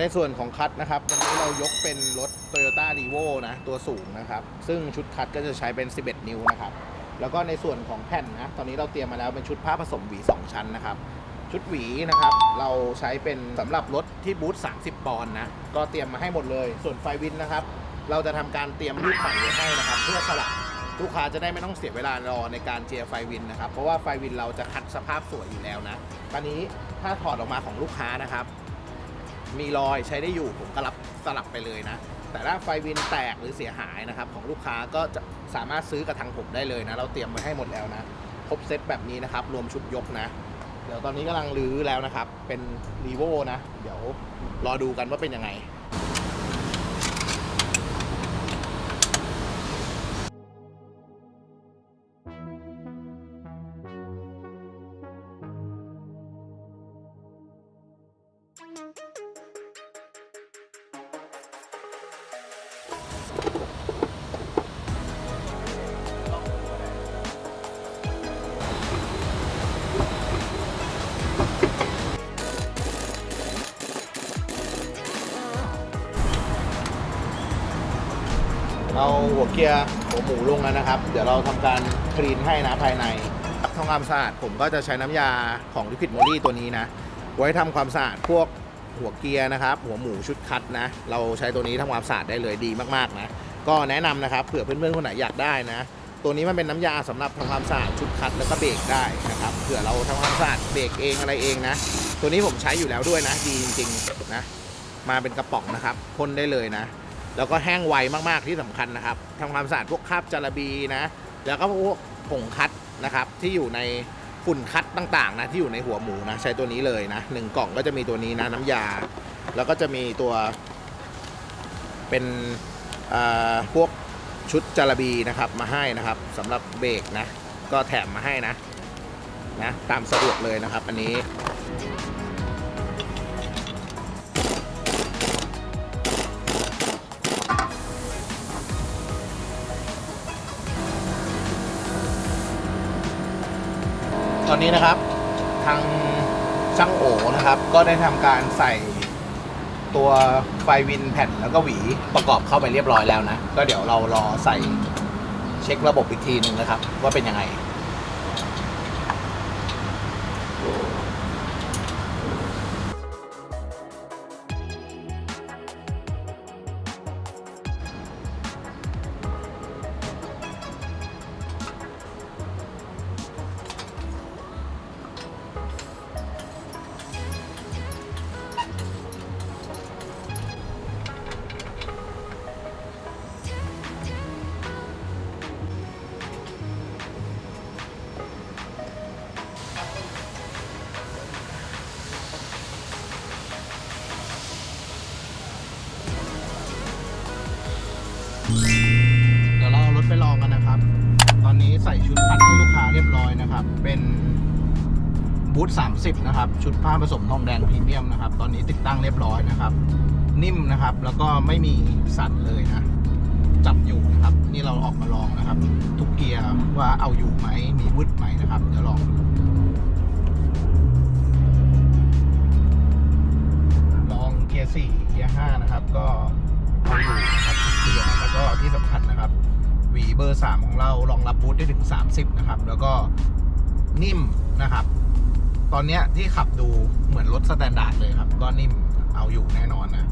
ในส่วนของคัทนะครับ วันนี้เรายกเป็นรถ Toyota r e v o นะ ตัวสูงนะครับ ซึ่งชุดคัทก็จะใช้เป็น 11 นิ้วนะครับ แล้วก็ในส่วนของแผ่นนะ ตอนนี้เราเตรียมมาแล้วเป็นชุดผ้าผสมหวี 2 ชั้นนะครับ ชุดหวีนะครับ เราใช้เป็นสำหรับรถที่บูธ30 ปอนด์นะ ก็เตรียมมาให้หมดเลย ส่วนไฟวินนะครับ เราจะทำการเตรียมรูปใหม่ไว้ให้นะครับ เพื่อสลับ ลูกค้าจะได้ไม่ต้องเสียเวลารอในการเจียไฟวินนะครับ เพราะว่าไฟวินเราจะคัดสภาพสวยอยู่แล้วนะตอนนี้ถ้าถอดออกมาของลูกค้านะครับ มีรอยใช้ได้อยู่ผมก็รับสลับไปเลยนะ แต่ถ้าไฟวินแตกหรือเสียหายนะครับ ของลูกค้าก็จะสามารถซื้อกับทางผมได้เลยนะ เราเตรียมไว้ให้หมดแล้วนะครบเซตแบบนี้นะครับ รวมชุดยกนะ เดี๋ยวตอนนี้กำลังรื้อแล้วนะครับ เป็นรีโวนะ เดี๋ยวรอดูกันว่าเป็นยังไง เอาหัวเกียร์หัวหมูลงแล้วนะครับ เดี๋ยวเราทำการคลีนให้นะภายในทำความสะอาดผมก็จะใช้น้ำยาของลิพิดโมลี่ตัวนี้นะ ไว้ทำความสะอาดพวกหัวเกียร์นะครับ หัวหมูชุดคัดนะ เราใช้ตัวนี้ทำความสะอาดได้เลยดีมากๆนะ ก็แนะนำนะครับเผื่อเพื่อนๆคนไหนอยากได้นะ ตัวนี้มันเป็นน้ำยาสำหรับทำความสะอาดชุดคัดแล้วก็เบรกได้นะครับเผื่อเราทำความสะอาดเบรกเองอะไรเองนะ ตัวนี้ผมใช้อยู่แล้วด้วยนะดีจริงๆนะมาเป็นกระป๋องนะครับพ่นได้เลยนะ แล้วก็แห้งไวมากๆที่สำคัญนะครับทำความสะอาดพวกคราบจาระบีนะ แล้วก็พวกผงคัดนะครับที่อยู่ในฝุ่นคัดต่างๆนะที่อยู่ในหัวหมูนะใช้ตัวนี้เลยนะหนึ่งกล่องก็จะมีตัวนี้นะน้ำยา แล้วก็จะมีตัว เป็นอ่าพวกชุดจาระบีนะครับมาให้นะครับสำหรับเบรกนะ ก็แถมมาให้นะนะตามสะดวกเลยนะครับ อันนี้ ตอนนี้นะครับทางช่างโอนะครับ ก็ได้ทำการใส่ตัวไฟวินแผ่นแล้วก็หวีประกอบเข้าไปเรียบร้อยแล้วนะ ก็เดี๋ยวเรารอใส่เช็คระบบอีกทีหนึ่งนะครับ ว่าเป็นยังไง เดี๋ยวเราเอารถไปลองกันนะครับ ตอนนี้ใส่ชุดพัดให้ลูกค้าเรียบร้อยนะครับ เป็นบูธ30 นะครับ ชุดผ้าผสมทองแดงพรีเมียมนะครับ ตอนนี้ติดตั้งเรียบร้อยนะครับ นิ่มนะครับ แล้วก็ไม่มีสั่นเลยนะ จับอยู่นะครับ นี่เราออกมาลองนะครับ ทุกเกียร์ว่าเอาอยู่ไหม มีวึดไหมนะครับ เดี๋ยวลองดูลองเกียร์สี่เกียร์ห้านะครับ ก็เอาอยู่นะครับ เกียร์แล้วก็ที่สำคัญนะครับหวีเบอร์สามของเรารองรับบูทได้ถึง 30 นะครับ แล้วก็นิ่มนะครับ ตอนเนี้ยที่ขับดูเหมือนรถสแตนดาร์ดเลยครับ ก็นิ่มเอาอยู่แน่นอนนะ